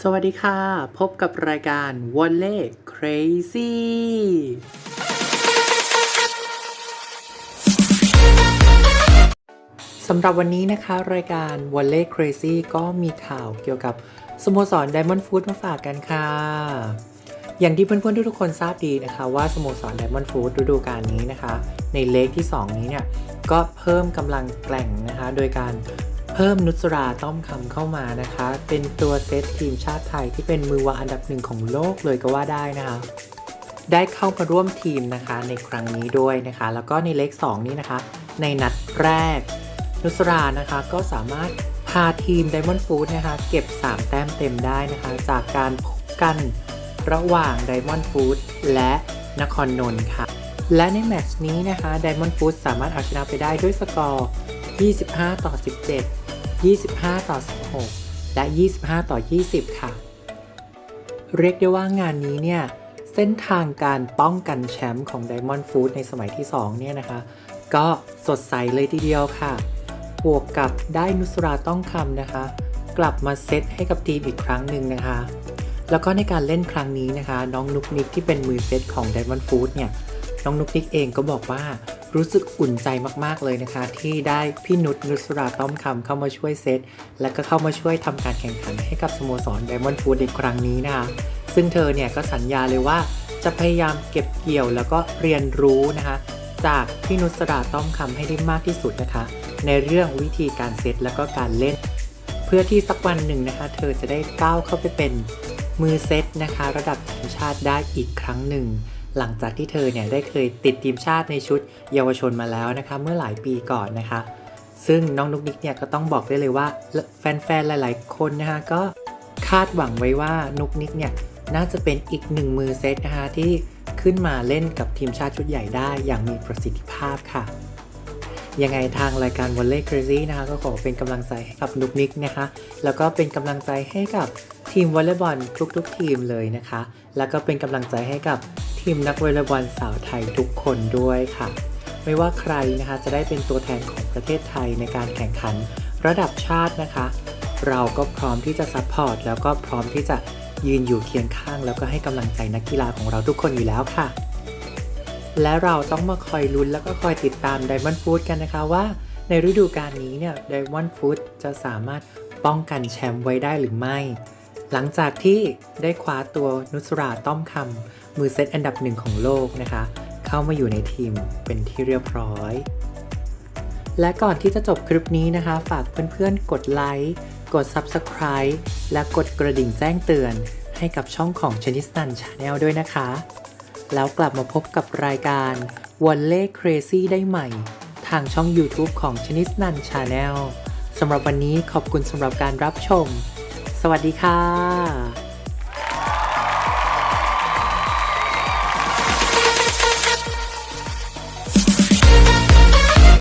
สวัสดีค่ะ พบกับรายการวันเล่ crazy สำหรับวันนี้นะคะ รายการ w a l l e y Crazy ก็มีข่าวเกี่ยวกับสโมสร Diamond Food มาฝากกันค่ะ อย่างที่เพื่อนๆทุกๆคนทราบดีนะคะ ว่าสโมสร Diamond Food ฤดูกาลนี้นะคะ ในเลขที่ 2 นี้เนี่ย ก็เพิ่มกำลังแกล่งนะคะ โดยการ เพิ่มนุสราต้อมคำเข้ามานะคะ เป็นตัวเซตทีมชาติไทยที่เป็นมือวางอันดับหนึ่งของโลกเลยก็ว่าได้นะคะได้เข้ามาร่วมทีมนะคะในครั้งนี้ด้วยนะคะ แล้วก็ในเลข2นี้นะคะ ในนัดแรก นุสรานะคะก็สามารถพาทีม Diamond Food นะคะ เก็บ 3 แต้มเต็มได้นะคะ จากการพบกันระหว่าง Diamond Food และนครนนท์ค่ะ และในแมตช์นี้นะคะ Diamond Food สามารถเอาชนะไปได้ด้วยสกอร์ 25 ต่อ 17 25 ต่อ 16 และ 25 ต่อ 20 ค่ะ เรียกได้ว่างานนี้เนี่ย เส้นทางการป้องกันแชมป์ของ Diamond Food ในสมัยที่ 2 เนี่ยนะคะ ก็สดใสเลยทีเดียวค่ะ บวกกับได้นุสราต้องคำนะคะ กลับมาเซตให้กับทีมอีกครั้งหนึ่งนะคะ แล้วก็ในการเล่นครั้งนี้นะคะ น้องนุกนิกที่เป็นมือเซตของ Diamond Food เนี่ย น้องนุกนิกเองก็บอกว่า รู้สึกอุ่นใจมากๆเลยนะคะ ที่ได้พี่นุชนุสราต้อมคำเข้ามาช่วยเซต และก็เข้ามาช่วยทำการแข่งขันให้กับสโมสร Diamond Food ในครั้งนี้นะคะ ซึ่งเธอเนี่ยก็สัญญาเลยว่าจะพยายามเก็บเกี่ยวแล้วก็เรียนรู้นะคะ จากพี่นุสราต้อมคำให้ได้มากที่สุดนะคะ ในเรื่องวิธีการเซตแล้วก็การเล่น เพื่อที่สักวันหนึ่งนะคะ เธอจะได้ก้าวเข้าไปเป็นมือเซตนะคะ ระดับทีมชาติได้อีกครั้งหนึ่ง หลังจากที่เธอเนี่ยได้เคยติดทีมชาติในชุดเยาวชนมาแล้วนะคะ เมื่อหลายปีก่อนนะคะ ซึ่งน้องนุกนิกเนี่ยก็ต้องบอกได้เลยว่าแฟนๆ หลายๆ คนนะคะก็คาดหวังไว้ว่านุกนิกเนี่ยน่าจะเป็นอีกหนึ่งมือเซตนะคะที่ขึ้นมาเล่นกับทีมชาติชุดใหญ่ได้อย่างมีประสิทธิภาพค่ะ ยังไงทางรายการ v o l l e y Crazy นะคะก็ขอเป็นกำลังใจให้กับนุกนิกนะคะ แล้วก็เป็นกำลังใจให้กับ ทีมวอลเลย์บอลทุกๆทีมเลยนะคะ แล้วก็เป็นกำลังใจให้กับทีมนักวอลเลย์บอลสาวไทยทุกคนด้วยค่ะ ไม่ว่าใครนะคะจะได้เป็นตัวแทนของประเทศไทยในการแข่งขันระดับชาตินะคะ เราก็พร้อมที่จะซัพพอร์ตแล้วก็พร้อมที่จะยืนอยู่เคียงข้าง แล้วก็ให้กำลังใจนักกีฬาของเราทุกคนอยู่แล้วค่ะ และเราต้องมาคอยลุ้นแล้วก็คอยติดตาม Diamond Food กันนะคะว่า ในฤดูกาลนี้เนี่ย Diamond Food จะสามารถป้องกันแชมป์ไว้ได้หรือไม่ หลังจากที่ได้คว้าตัวนุสราต้อมคำมือเซตอันดับหนึ่งของโลกนะคะ เข้ามาอยู่ในทีมเป็นที่เรียบร้อย และก่อนที่จะจบคลิปนี้นะคะ ฝากเพื่อนๆ กดไลค์ กด Subscribe และกดกระดิ่งแจ้งเตือน ให้กับช่องของชนิสนันชาแนลด้วยนะคะ แล้วกลับมาพบกับรายการ w a l l e y Crazy ได้ใหม่ ทางช่อง YouTube ของชนิสนันชาแนลสำหรับวันนี้ขอบคุณสำหรับการรับชม สวัสดีค่ะ